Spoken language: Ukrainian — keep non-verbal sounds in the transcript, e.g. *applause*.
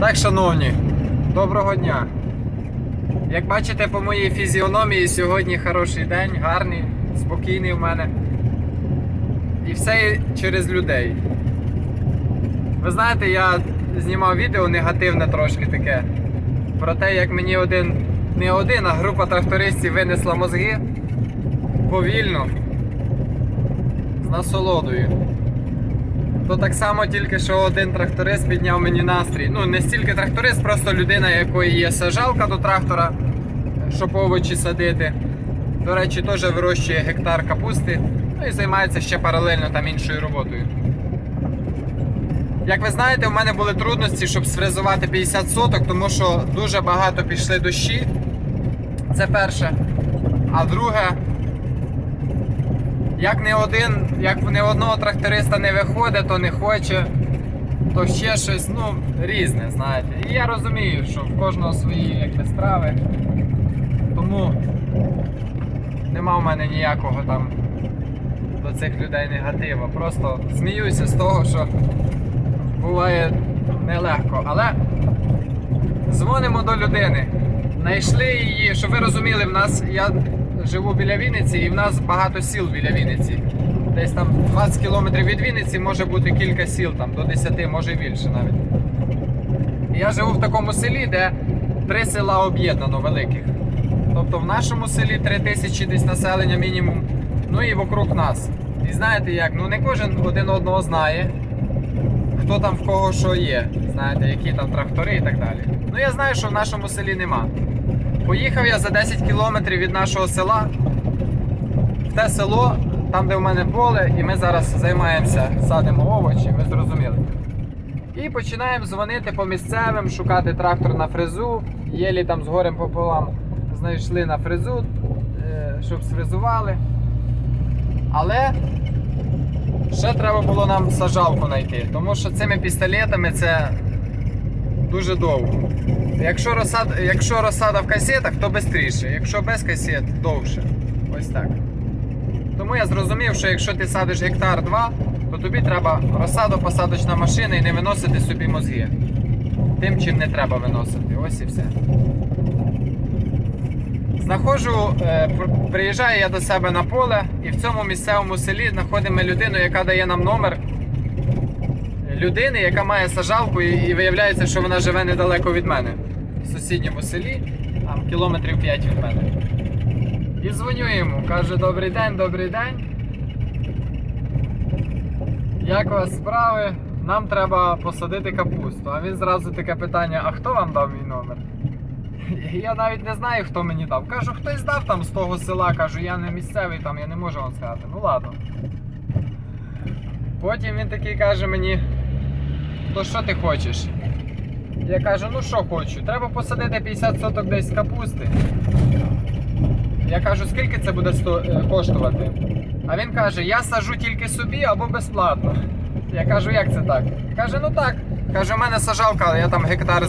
Так, шановні, доброго дня. Як бачите по моїй фізіономії, сьогодні хороший день, гарний, спокійний в мене. І все через людей. Ви знаєте, я знімав відео негативне трошки таке. Про те, як мені один, не один, а група трактористів винесла мозги повільно, з насолодою. То так само тільки що один тракторист підняв мені настрій. Ну, не стільки тракторист, просто людина, якої є сажалка до трактора, щоб овочі садити. До речі, теж вирощує гектар капусти. Ну і займається ще паралельно там іншою роботою. Як ви знаєте, у мене були трудності, щоб сфрезувати 50 соток, тому що дуже багато пішли дощі. Це перше. А друге, як не один, як не одного тракториста не виходить, то не хоче, то ще щось, ну, різне, знаєте. І я розумію, що в кожного свої якби, страви. Тому нема в мене ніякого там до цих людей негативу. Просто сміюся з того, що буває нелегко. Але дзвонимо до людини. Знайшли її, щоб ви розуміли, в нас я живу біля Вінниці і в нас багато сіл біля Вінниці. Десь там 20 кілометрів від Вінниці може бути кілька сіл, там до 10, може більше навіть. Я живу в такому селі, де три села об'єднано великих. Тобто в нашому селі 3 тисячі десь населення мінімум, ну і вокруг нас. І знаєте як, ну не кожен один одного знає, хто там в кого що є, знаєте, які там трактори і так далі. Ну я знаю, що в нашому селі нема. Поїхав я за 10 кілометрів від нашого села в те село, там де в мене поле, і ми зараз займаємося, садимо овочі, ви зрозуміли. І починаємо дзвонити по місцевим, шукати трактор на фрезу. Єлі там з горем пополам знайшли на фрезу, е, щоб сфрезували. Але ще треба було нам сажалку знайти, тому що цими пістолетами це дуже довго. Якщо розсада, якщо розсада в касетах, то швидше, якщо без касет, довше. Ось так. Тому я зрозумів, що якщо ти садиш гектар 2, то тобі треба розсадо-посадочна машина і не виносити собі мозги. Тим, чим не треба виносити. Ось і все. Знаходжу, е, приїжджаю я до себе на поле, і в цьому місцевому селі знаходимо людину, яка дає нам номер людини, яка має сажалку, і виявляється, що вона живе недалеко від мене. В сусідньому селі, там кілометрів 5 від мене. І дзвоню йому, каже: Добрий день, добрий день. Як у вас справи? Нам треба посадити капусту. А він зразу таке питання: а хто вам дав мій номер? *laughs* Я навіть не знаю, хто мені дав. Кажу, хтось дав там з того села, кажу, я не місцевий там, я не можу вам сказати. Ну ладно. Потім він такий каже мені, то що ти хочеш? Я кажу, ну що хочу, треба посадити 50 соток десь капусти. Я кажу, скільки це буде е, коштувати? А він каже, я сажу тільки собі або безплатно. Я кажу, як це так? Каже, ну так. Каже, у мене сажалка, я там гектар землі.